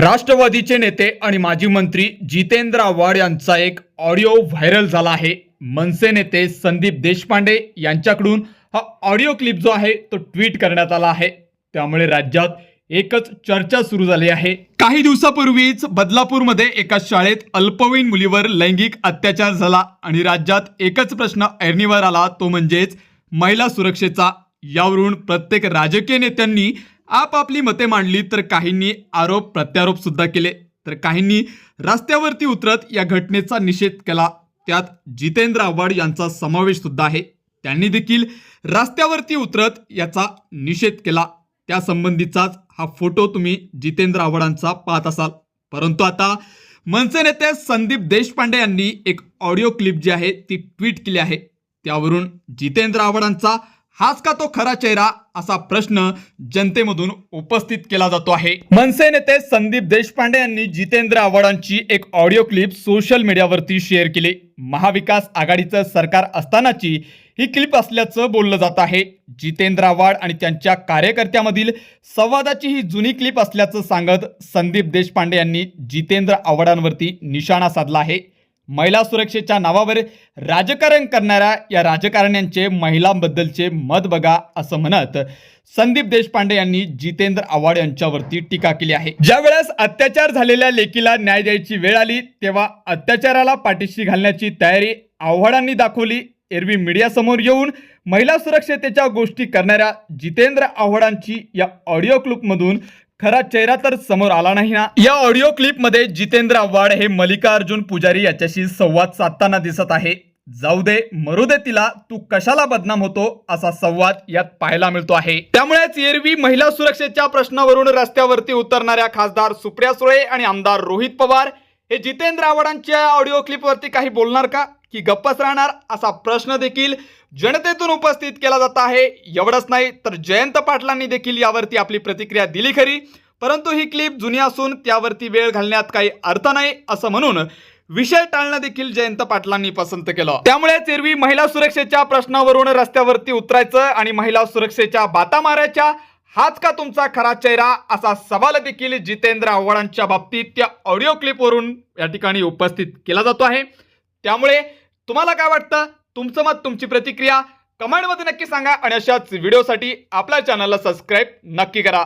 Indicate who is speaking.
Speaker 1: राष्ट्रवादीचे नेते आणि माजी मंत्री जितेंद्र आव्हाड यांचा एक ऑडिओ व्हायरल झाला आहे. मनसे नेते संदीप देशपांडे यांच्याकडून हा ऑडिओ क्लिप जो आहे तो ट्विट करण्यात आला आहे. त्यामुळे राज्यात एकच चर्चा सुरू झाली आहे. काही दिवसापूर्वीच बदलापूरमध्ये एका शाळेत अल्पवयीन मुलीवर लैंगिक अत्याचार झाला आणि राज्यात एकच प्रश्न ऐरणीवर आला तो म्हणजेच महिला सुरक्षेचा. यावरून प्रत्येक राजकीय नेत्यांनी आपापली मते मांडली तर काहींनी आरोप प्रत्यारोप सुद्धा केले. तर काहींनी रस्त्यावरती उतरत या घटनेचा निषेध केला. त्यात जितेंद्र आव्हाड यांचा समावेश सुद्धा आहे. त्यांनी देखील रस्त्यावरती उतरत याचा निषेध केला. त्या संबंधीचाच हा फोटो तुम्ही जितेंद्र आव्हाडांचा पाहत असाल. परंतु आता मनसे नेते संदीप देशपांडे यांनी एक ऑडिओ क्लिप जी आहे ती ट्विट केली आहे. त्यावरून जितेंद्र आव्हाडांचा हाच का तो खरा चेहरा? असा प्रश्न जनतेमधून उपस्थित केला जातो आहे. मनसे नेते संदीप देशपांडे यांनी जितेंद्र आव्हाडांची एक ऑडिओ क्लिप सोशल मीडियावरती शेअर केली. महाविकास आघाडीचं सरकार असतानाची ही क्लिप असल्याचं बोललं जात आहे. जितेंद्र आव्हाड आणि त्यांच्या कार्यकर्त्यामधील संवादाची ही जुनी क्लिप असल्याचं सांगत संदीप देशपांडे यांनी जितेंद्र आव्हाडांवरती निशाणा साधला आहे. महिला सुरक्षेच्या नावावर राजकारण करणाऱ्या या राजकारण्यांचे महिलांबद्दलचे मत बघा असं म्हणत संदीप देशपांडे यांनी जितेंद्र आव्हाड यांच्यावरती टीका केली आहे. ज्या वेळेस अत्याचार झालेल्या लेकीला न्याय द्यायची वेळ आली तेव्हा अत्याचाराला पाठीशी घालण्याची तयारी आव्हाडांनी दाखवली. एरवी मीडियासमोर येऊन महिला सुरक्षतेच्या गोष्टी करणाऱ्या जितेंद्र आव्हाडांची या ऑडिओ क्लिपमधून खरा चेहरा तर समोर आला नाही ना? या ऑडिओ क्लिपमध्ये जितेंद्र आव्हाड हे मल्लिकार्जुन पुजारी याच्याशी संवाद साधताना दिसत आहे. जाऊ दे मरू दे तिला तू कशाला बदनाम होतो असा संवाद यात पाहायला मिळतो आहे. त्यामुळेच एरवी महिला सुरक्षेच्या प्रश्नावरून रस्त्यावरती उतरणाऱ्या खासदार सुप्रिया सुळे आणि आमदार रोहित पवार हे जितेंद्र आव्हाडांच्या ऑडिओ क्लिपवरती काही बोलणार का? की गप्पच राहणार असा प्रश्न देखील जनतेतून उपस्थित केला जात आहे. एवढंच नाही तर जयंत पाटलांनी देखील यावरती आपली प्रतिक्रिया दिली खरी. परंतु ही क्लिप जुनी असून त्यावरती वेळ घालण्यात काही अर्थ नाही असं म्हणून विषय टाळणं देखील जयंत पाटलांनी पसंत केलं. त्यामुळेच एरवी महिला सुरक्षेच्या प्रश्नावरून रस्त्यावरती उतरायचं आणि महिला सुरक्षेच्या बाता मारायच्या हाच का तुमचा खरा चेहरा? असा सवाल देखील जितेंद्र आव्हाडांच्या बाबतीत त्या ऑडिओ क्लिपवरून या ठिकाणी उपस्थित केला जातो आहे. त्यामुळे तुम्हाला काय वाटतं? तुमचं मत तुमची प्रतिक्रिया कमेंटमध्ये नक्की सांगा आणि अशाच व्हिडिओसाठी आपल्या चॅनलला सबस्क्राईब नक्की करा.